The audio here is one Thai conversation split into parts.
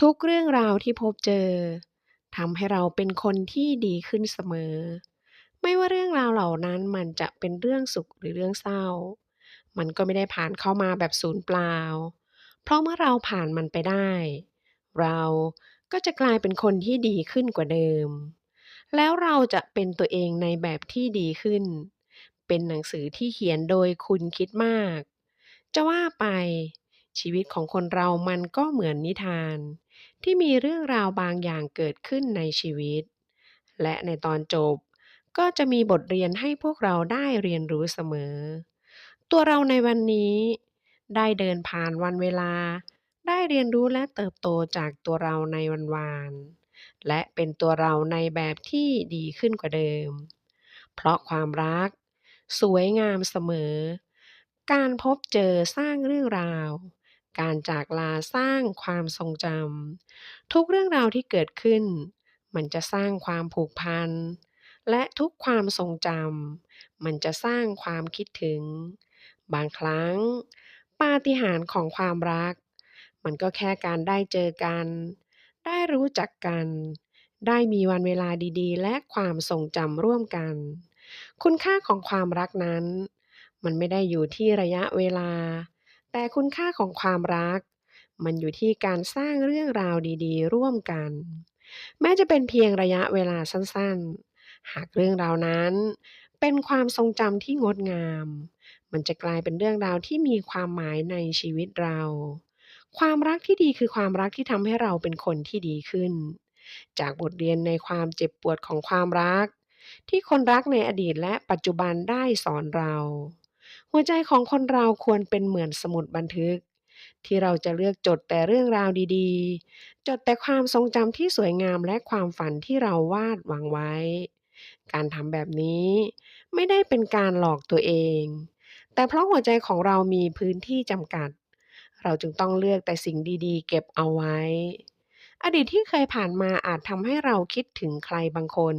ทุกเรื่องราวที่พบเจอทำให้เราเป็นคนที่ดีขึ้นเสมอ ไม่ว่าเรื่องราวเหล่านั้นมันจะเป็นเรื่องสุขหรือเรื่องเศร้า มันก็ไม่ได้ผ่านเข้ามาแบบสูญเปล่า เพราะเมื่อเราผ่านมันไปได้ เราก็จะกลายเป็นคนที่ดีขึ้นกว่าเดิม แล้วเราจะเป็นตัวเองในแบบที่ดีขึ้น เป็นหนังสือที่เขียนโดยคุณคิดมาก จะว่าไป ชีวิตของคนเรามันก็เหมือนนิทาน ที่มีเรื่องราวบางอย่างเกิดขึ้นในชีวิต และในตอนจบก็จะมีบทเรียนให้พวกเราได้เรียนรู้เสมอ ตัวเราในวันนี้ ได้เดินผ่านวันเวลา ได้เรียนรู้และเติบโตจากตัวเราในวันวานและเป็นตัวเราในแบบที่ดีขึ้นกว่าเดิม เพราะความรัก สวยงามเสมอ การพบเจอสร้างเรื่องราว การจากลาสร้างความทรงจำทุกเรื่องราวที่เกิดขึ้น มันจะสร้างความผูกพัน และทุกความทรงจำมันจะสร้างความคิดถึง บางครั้ง ปาฏิหาริย์ของความรัก มันก็แค่การได้เจอกัน ได้รู้จักกัน ได้มีวันเวลาดีๆ และความทรงจำร่วมกัน คุณค่าของความรักนั้น มันไม่ได้อยู่ที่ระยะเวลา แต่คุณค่าของความรัก มันอยู่ที่การสร้างเรื่องราวดีๆ ร่วมกัน แม้จะเป็นเพียงระยะเวลาสั้นๆ หากเรื่องราวนั้น เป็นความทรงจำที่งดงาม มันจะกลายเป็นเรื่องราวที่มีความหมายในชีวิตเรา ความรักที่ดีคือความรักที่ทำให้เราเป็นคนที่ดีขึ้น จากบทเรียนในความเจ็บปวดของความรัก ที่คนรักในอดีตและปัจจุบันได้สอนเรา หัวใจของคนเราควรเป็นเหมือนสมุดบันทึก ที่เราจะเลือกจดแต่เรื่องราวดีๆ จดแต่ความทรงจำที่สวยงามและความฝันที่เราวาดหวังไว้ การทำแบบนี้ไม่ได้เป็นการหลอกตัวเอง แต่เพราะหัวใจของเรามีพื้นที่จำกัด เราจึงต้องเลือกแต่สิ่งดีๆ เก็บเอาไว้ อดีตที่เคยผ่านมาอาจทำให้เราคิดถึงใครบางคน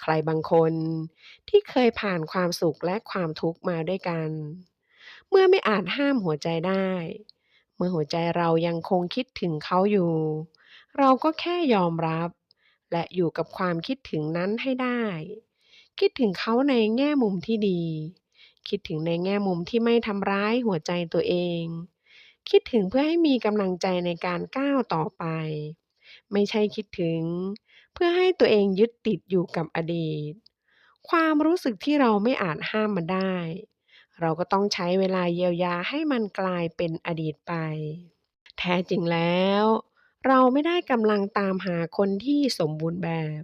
ใครบางคนที่เคยผ่านความสุขและความทุกข์มาด้วยกัน เมื่อไม่อาจห้ามหัวใจได้ เมื่อหัวใจเรายังคงคิดถึงเขาอยู่ เราก็แค่ยอมรับ และอยู่กับความคิดถึงนั้นให้ได้ คิดถึงเขาในแง่มุมที่ดี คิดถึงในแง่มุมที่ไม่ทำร้ายหัวใจตัวเอง คิดถึงเพื่อให้มีกำลังใจในการก้าวต่อไป ไม่ใช่คิดถึง เพื่อให้ตัวเองยึดติดอยู่กับอดีต ความรู้สึกที่เราไม่อาจห้ามมันได้ เราก็ต้องใช้เวลาเยียวยาให้มันกลายเป็นอดีตไป แท้จริงแล้ว เราไม่ได้กำลังตามหาคนที่สมบูรณ์แบบ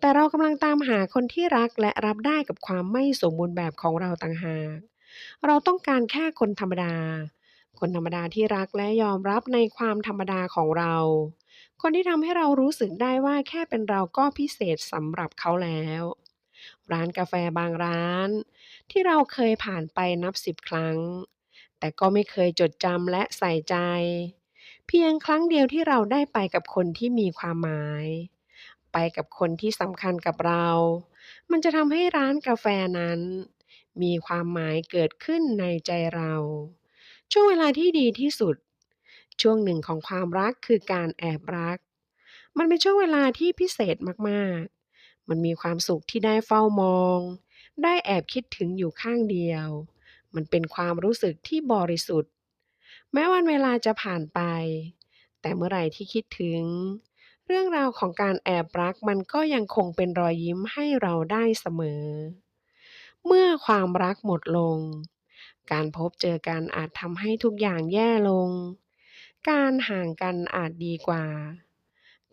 แต่เรากำลังตามหาคนที่รักและรับได้กับความไม่สมบูรณ์แบบของเราต่างหาก เราต้องการแค่คนธรรมดา คนธรรมดาที่รักและยอมรับในความธรรมดาของเรา คนที่ทำให้เรารู้สึกได้ว่าแค่เป็นเราก็พิเศษสำหรับเขาแล้ว ร้านกาแฟบางร้าน ที่เราเคยผ่านไปนับ10ครั้ง แต่ก็ไม่เคยจดจำและใส่ใจ เพียงครั้งเดียวที่เราได้ไปกับคนที่มีความหมาย ไปกับคนที่สำคัญกับเรา มันจะทำให้ร้านกาแฟนั้น มีความหมายเกิดขึ้นในใจเรา ช่วงเวลาที่ดีที่สุด ช่วงหนึ่งของความรักคือการแอบรัก มันเป็นช่วงเวลาที่พิเศษมากๆ มันมีความสุขที่ได้เฝ้ามอง ได้แอบคิดถึงอยู่ข้างเดียว มันเป็นความรู้สึกที่บริสุทธิ์ แม้วันเวลาจะผ่านไป แต่เมื่อไหร่ที่คิดถึง เรื่องราวของการแอบรักมันก็ยังคงเป็นรอยยิ้มให้เราได้เสมอ เมื่อความรักหมดลง การพบเจอกันอาจทำให้ทุกอย่างแย่ลง การห่างกันอาจดีกว่า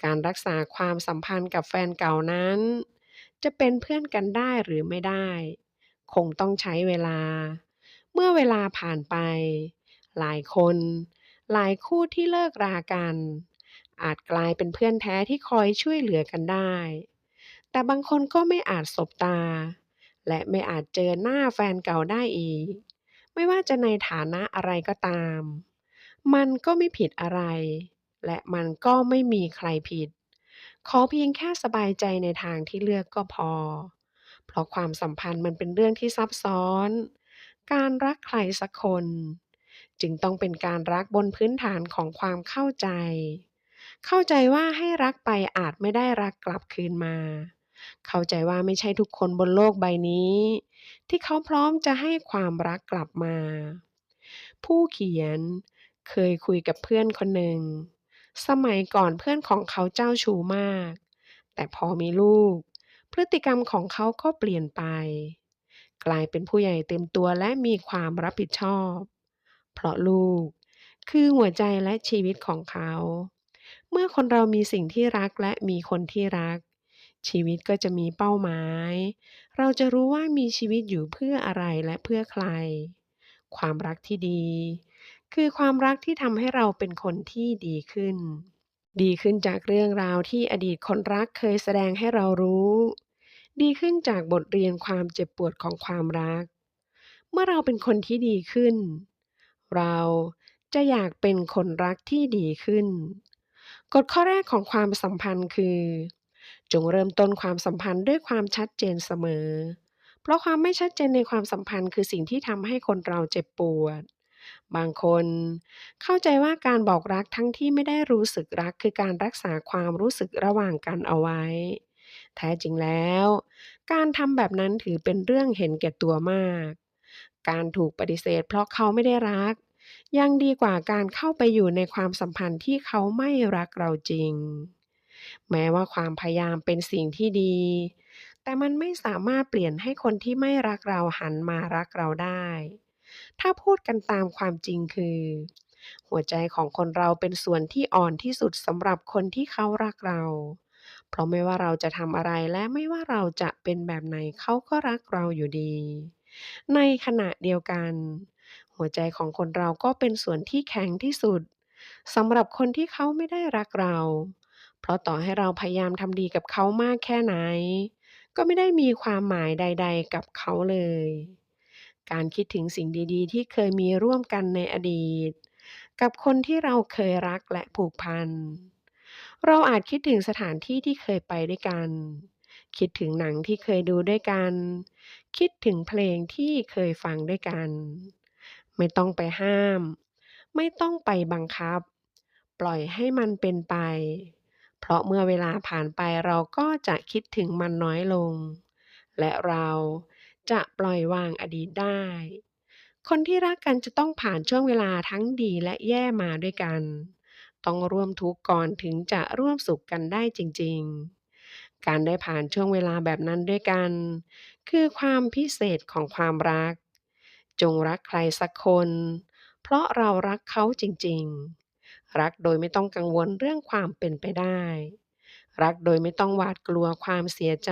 การรักษาความสัมพันธ์กับแฟนเก่านั้น จะเป็นเพื่อนกันได้หรือไม่ได้ คงต้องใช้เวลา เมื่อเวลาผ่านไป หลายคน หลายคู่ที่เลิกรากัน อาจกลายเป็นเพื่อนแท้ที่คอยช่วยเหลือกันได้ แต่บางคนก็ไม่อาจสบตา และไม่อาจเจอหน้าแฟนเก่าได้อีก ไม่ว่าจะในฐานะอะไรก็ตาม มันก็ไม่ผิดอะไร และมันก็ไม่มีใครผิด ขอเพียงแค่สบายใจในทางที่เลือกก็พอ เพราะความสัมพันธ์มันเป็นเรื่องที่ซับซ้อน การรักใครสักคน จึงต้องเป็นการรักบนพื้นฐานของความเข้าใจ เข้าใจว่าให้รักไปอาจไม่ได้รักกลับคืนมา เข้าใจว่าไม่ใช่ทุกคนบนโลกใบนี้ ที่เขาพร้อมจะให้ความรักกลับมาผู้เขียน เคยคุยกับเพื่อนคนหนึ่ง สมัยก่อนเพื่อนของเขาเจ้าชู้มาก แต่พอมีลูก พฤติกรรมของเขาก็เปลี่ยนไป กลายเป็นผู้ใหญ่เต็มตัวและมีความรับผิดชอบ เพราะลูกคือหัวใจและชีวิตของเขา เมื่อคนเรามีสิ่งที่รักและมีคนที่รัก ชีวิตก็จะมีเป้าหมาย เราจะรู้ว่ามีชีวิตอยู่เพื่ออะไรและเพื่อใคร ความรักที่ดี คือความรักที่ทำให้เราเป็นคนที่ดีขึ้น ดีขึ้นจากเรื่องราวที่อดีตคนรักเคยแสดงให้เรารู้ ดีขึ้นจากบทเรียนความเจ็บปวดของความรัก เมื่อเราเป็นคนที่ดีขึ้น เราจะอยากเป็นคนรักที่ดีขึ้น กฎข้อแรกของความสัมพันธ์คือ จงเริ่มต้นความสัมพันธ์ด้วยความชัดเจนเสมอ เพราะความไม่ชัดเจนในความสัมพันธ์คือสิ่งที่ทำให้คนเราเจ็บปวด บางคน เข้าใจว่าการบอกรักทั้งที่ไม่ได้รู้สึกรักคือการรักษาความรู้สึกระหว่างกันเอาไว้ แท้จริงแล้ว การทำแบบนั้นถือเป็นเรื่องเห็นแก่ตัวมาก การถูกปฏิเสธเพราะเขาไม่ได้รัก ยังดีกว่าการเข้าไปอยู่ในความสัมพันธ์ที่เขาไม่รักเราจริง แม้ว่าความพยายามเป็นสิ่งที่ดี แต่มันไม่สามารถเปลี่ยนให้คนที่ไม่รักเราหันมารักเราได้ ถ้าพูดกันตามความจริงคือ หัวใจของคนเราเป็นส่วนที่อ่อนที่สุดสำหรับคนที่เขารักเรา เพราะไม่ว่าเราจะทำอะไรและไม่ว่าเราจะเป็นแบบไหนเขาก็รักเราอยู่ดี ในขณะเดียวกัน หัวใจของคนเราก็เป็นส่วนที่แข็งที่สุดสำหรับคนที่เขาไม่ได้รักเรา เพราะต่อให้เราพยายามทำดีกับเขามากแค่ไหน ก็ไม่ได้มีความหมายใด ๆ กับเขาเลย การคิดถึงสิ่งดีๆ ที่เคยมีร่วมกันในอดีต กับคนที่เราเคยรักและผูกพัน เราอาจคิดถึงสถานที่ที่เคยไปด้วยกัน คิดถึงหนังที่เคยดูด้วยกัน คิดถึงเพลงที่เคยฟังด้วยกัน ไม่ต้องไปห้าม ไม่ต้องไปบังคับ ปล่อยให้มันเป็นไป เพราะเมื่อเวลาผ่านไปเราก็จะคิดถึงมันน้อยลงและเรา จะปล่อยวางอดีตได้ คนที่รักกันจะต้องผ่านช่วงเวลาทั้งดีและแย่มาด้วยกัน ต้องร่วมทุกข์ก่อนถึงจะร่วมสุขกันได้จริง ๆ การได้ผ่านช่วงเวลาแบบนั้นด้วยกัน คือความพิเศษของความรัก จงรักใครสักคน เพราะเรารักเขาจริง ๆ รักโดยไม่ต้องกังวลเรื่องความเป็นไปได้ รักโดยไม่ต้องหวาดกลัวความเสียใจ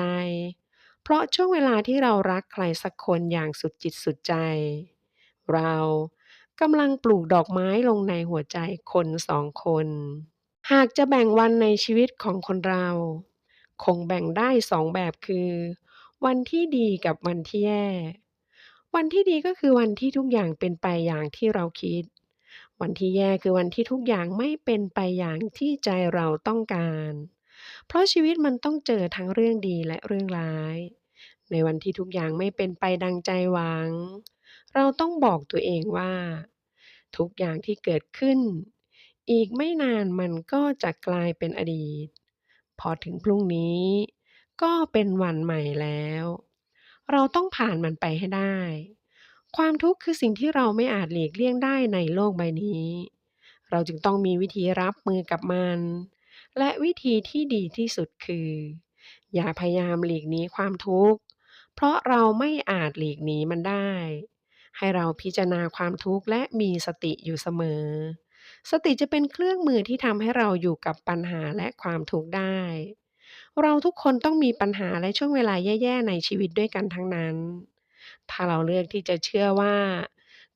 เพราะช่วงเวลาที่เรารักใครสักคนอย่างสุดจิตสุดใจ เรากำลังปลูกดอกไม้ลงในหัวใจคนสองคน หากจะแบ่งวันในชีวิตของคนเรา คงแบ่งได้สองแบบคือ วันที่ดีกับวันที่แย่ วันที่ดีก็คือวันที่ทุกอย่างเป็นไปอย่างที่เราคิด วันที่แย่คือวันที่ทุกอย่างไม่เป็นไปอย่างที่ใจเราต้องการ เพราะชีวิตมันต้องเจอทั้งเรื่องดีและเรื่องร้าย ในวันที่ทุกอย่างไม่เป็นไปดังใจหวัง เราต้องบอกตัวเองว่า ทุกอย่างที่เกิดขึ้น อีกไม่นานมันก็จะกลายเป็นอดีต พอถึงพรุ่งนี้ ก็เป็นวันใหม่แล้ว เราต้องผ่านมันไปให้ได้ ความทุกข์คือสิ่งที่เราไม่อาจหลีกเลี่ยงได้ในโลกใบนี้ เราจึงต้องมีวิธีรับมือกับมัน และวิธีที่ดีที่สุดคืออย่าพยายามหลีกหนีความทุกข์ เพราะเราไม่อาจหลีกหนีมันได้ ให้เราพิจารณาความทุกข์และมีสติอยู่เสมอ สติจะเป็นเครื่องมือที่ทำให้เราอยู่กับปัญหาและความทุกข์ได้ เราทุกคนต้องมีปัญหาและช่วงเวลาแย่ๆในชีวิตด้วยกันทั้งนั้น ถ้าเราเลือกที่จะเชื่อว่า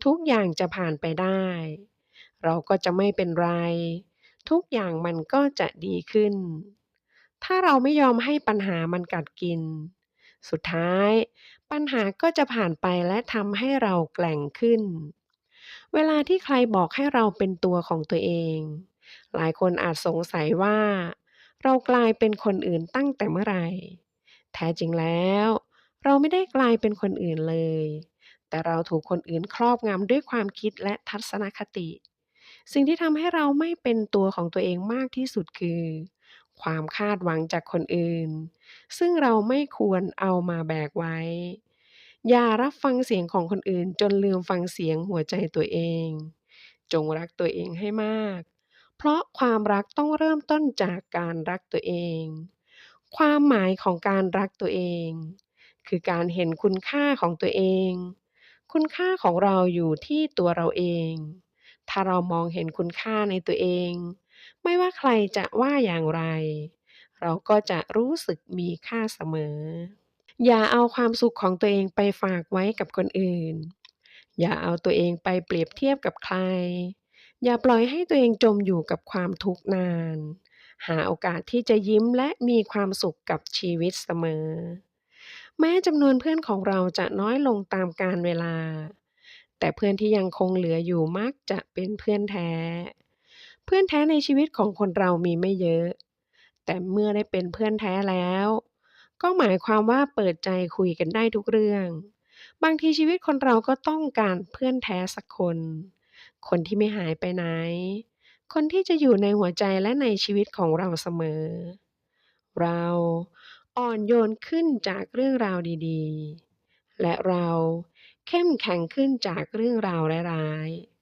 ทุกอย่างจะผ่านไปได้ เราก็จะไม่เป็นไร ทุกอย่างมันก็จะดีขึ้นถ้าเราไม่ยอมให้ปัญหามันกัดกิน สุดท้าย ปัญหาก็จะผ่านไปและทำให้เราแกร่งขึ้น เวลาที่ใครบอกให้เราเป็นตัวของตัวเอง หลายคนอาจสงสัยว่า เรากลายเป็นคนอื่นตั้งแต่เมื่อไหร่ แท้จริงแล้ว เราไม่ได้กลายเป็นคนอื่นเลย แต่เราถูกคนอื่นครอบงำด้วยความคิดและทัศนคติ สิ่งที่ทำให้เราไม่เป็นตัวของตัวเองมากที่สุดคือ ความคาดหวังจากคนอื่น ซึ่งเราไม่ควรเอามาแบกไว้ อย่ารับฟังเสียงของคนอื่นจนลืมฟังเสียงหัวใจตัวเอง จงรักตัวเองให้มาก เพราะความรักต้องเริ่มต้นจากการรักตัวเอง ความหมายของการรักตัวเอง คือการเห็นคุณค่าของตัวเอง คุณค่าของเราอยู่ที่ตัวเราเอง ถ้าเรามองเห็นคุณค่าในตัวเอง ไม่ว่าใครจะว่าอย่างไร เราก็จะรู้สึกมีค่าเสมอ อย่าเอาความสุขของตัวเองไปฝากไว้กับคนอื่น อย่าเอาตัวเองไปเปรียบเทียบกับใคร อย่าปล่อยให้ตัวเองจมอยู่กับความทุกข์นาน หาโอกาสที่จะยิ้มและมีความสุขกับชีวิตเสมอ แม้จำนวนเพื่อนของเราจะน้อยลงตามกาลเวลา แต่เพื่อนที่ยังคงเหลืออยู่มักจะเป็นเพื่อนแท้ เพื่อนแท้ในชีวิตของคนเรามีไม่เยอะ แต่เมื่อได้เป็นเพื่อนแท้แล้ว ก็หมายความว่าเปิดใจคุยกันได้ทุกเรื่อง บางทีชีวิตคนเราก็ต้องการเพื่อนแท้สักคน คนที่ไม่หายไปไหน คนที่จะอยู่ในหัวใจและในชีวิตของเราเสมอ เราอ่อนโยนขึ้นจากเรื่องราวดีๆ และเราเข้มแข็งขึ้นจากเรื่องราวร้ายๆ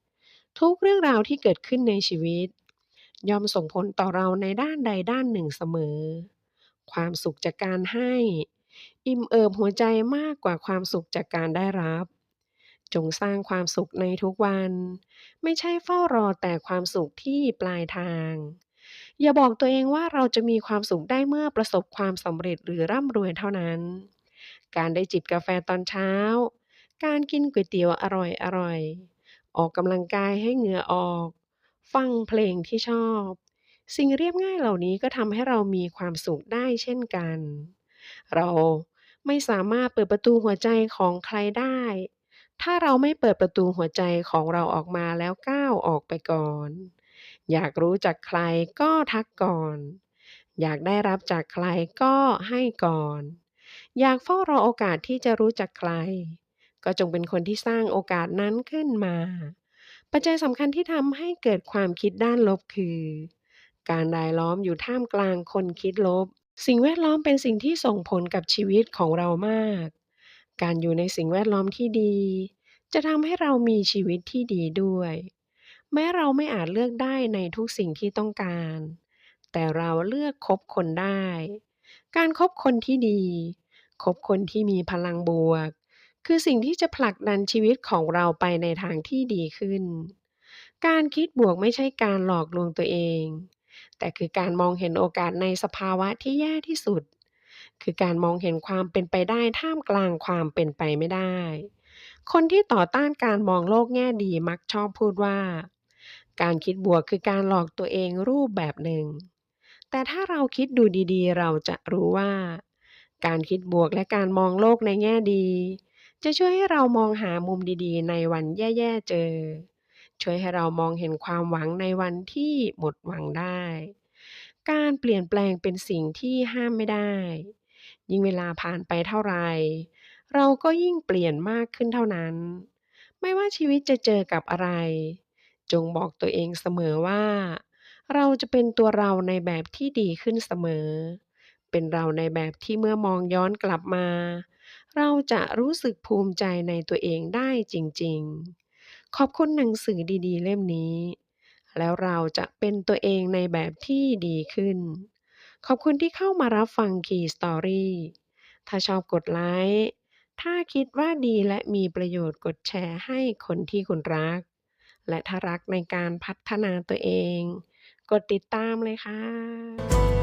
ทุกเรื่องราวที่เกิดขึ้นในชีวิต ย่อมส่งผลต่อเราในด้านใดด้านหนึ่งเสมอ ความสุขจากการให้ อิ่มเอิบหัวใจมากกว่าความสุขจากการได้รับ จงสร้างความสุขในทุกวัน ไม่ใช่เฝ้ารอแต่ความสุขที่ปลายทาง อย่าบอกตัวเองว่าเราจะมีความสุขได้เมื่อประสบความสำเร็จหรือร่ำรวยเท่านั้น การได้จิบกาแฟตอนเช้า การกินก๋วยเตี๋ยวอร่อยๆอ ออกกำลังกายให้เหงื่อออก ฟังเพลงที่ชอบ สิ่งเรียบง่ายเหล่านี้ก็ทำให้เรามีความสุขได้เช่นกัน เราไม่สามารถเปิดประตูหัวใจของใครได้ ถ้าเราไม่เปิดประตูหัวใจของเราออกมาแล้วก้าวออกไปก่อน อยากรู้จักใครก็ทักก่อน อยากได้รับจากใครก็ให้ก่อน อยากเฝ้ารอโอกาสที่จะรู้จักใคร ก็จงเป็นคนที่สร้างโอกาสนั้นขึ้นมา ปัจจัยสำคัญที่ทำให้เกิดความคิดด้านลบคือ การรายล้อมอยู่ท่ามกลางคนคิดลบ สิ่งแวดล้อมเป็นสิ่งที่ส่งผลกับชีวิตของเรามาก การอยู่ในสิ่งแวดล้อมที่ดี จะทำให้เรามีชีวิตที่ดีด้วย แม้เราไม่อาจเลือกได้ในทุกสิ่งที่ต้องการ แต่เราเลือกคบคนได้ การคบคนที่ดี คบคนที่มีพลังบวก คือสิ่งที่จะผลักดันชีวิตของเราไปในทางที่ดีขึ้น การคิดบวกไม่ใช่การหลอกลวงตัวเอง แต่คือการมองเห็นโอกาสในสภาวะที่แย่ที่สุด คือการมองเห็นความเป็นไปได้ท่ามกลางความเป็นไปไม่ได้ คนที่ต่อต้านการมองโลกแง่ดีมักชอบพูดว่า การคิดบวกคือการหลอกตัวเองรูปแบบหนึ่ง แต่ถ้าเราคิดดูดีๆ เราจะรู้ว่า การคิดบวกและการมองโลกในแง่ดี จะช่วยให้เรามองหามุมดีๆ ในวันแย่ๆเจอ ช่วยให้เรามองเห็นความหวังในวันที่หมดหวังได้ การเปลี่ยนแปลงเป็นสิ่งที่ห้ามไม่ได้ ยิ่งเวลาผ่านไปเท่าไรเราก็ยิ่งเปลี่ยนมากขึ้นเท่านั้น ไม่ว่าชีวิตจะเจอกับอะไร จงบอกตัวเองเสมอว่า เราจะเป็นตัวเราในแบบที่ดีขึ้นเสมอ เป็นเราในแบบที่เมื่อมองย้อนกลับมา เราจะรู้สึกภูมิใจในตัวเองได้จริงๆ ขอบคุณหนังสือดีๆ เล่มนี้ แล้วเราจะเป็นตัวเองในแบบที่ดีขึ้น ขอบคุณที่เข้ามารับฟัง Key Story ถ้าชอบกดไลค์ ถ้าคิดว่าดีและมีประโยชน์กดแชร์ให้คนที่คุณรัก และถ้ารักในการพัฒนาตัวเอง กดติดตามเลยค่ะ